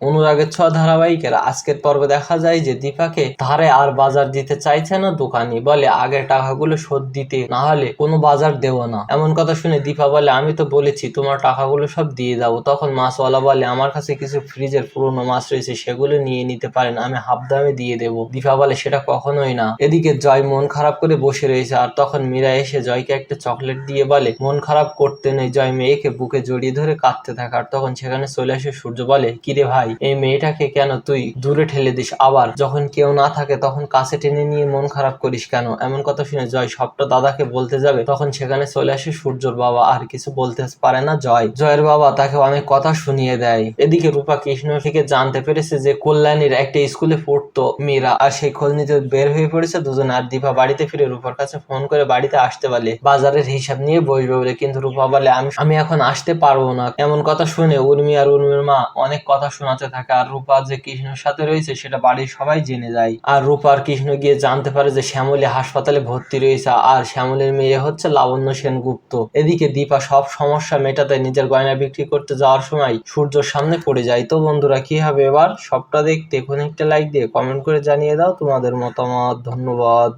অনুরাগের ছ ধারাবাহিকের আজকের পর্বে দেখা যায় যে দীপাকে ধারে আর বাজার দিতে চাইছে না দোকানি, বলে আগের টাকাগুলো শোধ দিতে, না হলে কোনো বাজার দেবো না। এমন কথা শুনে দীপা বলে, আমি তো বলেছি তোমার টাকাগুলো সব দিয়ে যাব তখন মাছওয়ালা বলে, আমার কাছে কিছু ফ্রিজের পুরনো মাছ রয়েছে, সেগুলো নিয়ে নিতে পারেন, আমি হাফ দামে দিয়ে দেবো। দীপা বলে, সেটা কখনোই না। এদিকে জয় মন খারাপ করে বসে রয়েছে, আর তখন মীরা এসে জয়কে একটা চকলেট দিয়ে বলে, মন খারাপ করতে নেই জয়, মেয়েকে বুকে জড়িয়ে ধরে কাঁদতে থাকে। আর তখন সেখানে চলে আসে সূর্য বলে, কিরে ভাই এই মেয়েটাকে কেন তুই দূরে ঠেলে দিস? আবার যখন কেউ না থাকে, তখন কাছে টেনে নিয়ে মন খারাপ করিস কেন? এমন কথা শুনে জয় সবটা দাদাকে বলতে যাবে। তখন সেখানে চলে আসে সূর্যর বাবা, আর কিছু বলতে পারে না জয়। জয়ের বাবা তাকে অনেক কথা শুনিয়ে দেয়। এদিকে রূপা কৃষ্ণ থেকে জানতে পেরেছে যে কল্যাণীর একটা স্কুলে পড়তো মীরা আর সেই খোঁজ নিতে বের হয়ে পড়েছে দুজন, আর দীপা বাড়িতে ফিরে রূপার কাছে ফোন করে বাড়িতে আসতে বলে বাজারের হিসাব নিয়ে বসবে বলে। কিন্তু রূপা বলে, আমি আমি এখন আসতে পারব না। এমন কথা শুনে উর্মি আর উর্মির মা অনেক কথা শোনাতে থাকে আর রূপা যে কৃষ্ণের সাথে রয়েছে, সেটা বাড়ির সবাই জেনে যায়। আর রূপা আর কৃষ্ণ গিয়ে জানতে পারে যে শ্যামলী হাসপাতালে ভর্তি রয়েছে, আর শ্যামলের মেয়ে হচ্ছে লাবণ্য সেনগুপ্ত। এদিকে দীপা সব সমস্যা মেটাতে নিজের গয়না বিক্রি করতে যাওয়ার সময় সূর্যর সামনে পড়ে যায়। তো বন্ধুরা, কি হবে এবার? সবটা দেখতে এখন একটা লাইক দিয়ে কমেন্ট করে জানিয়ে দাও তোমাদের মতামত। ধন্যবাদ।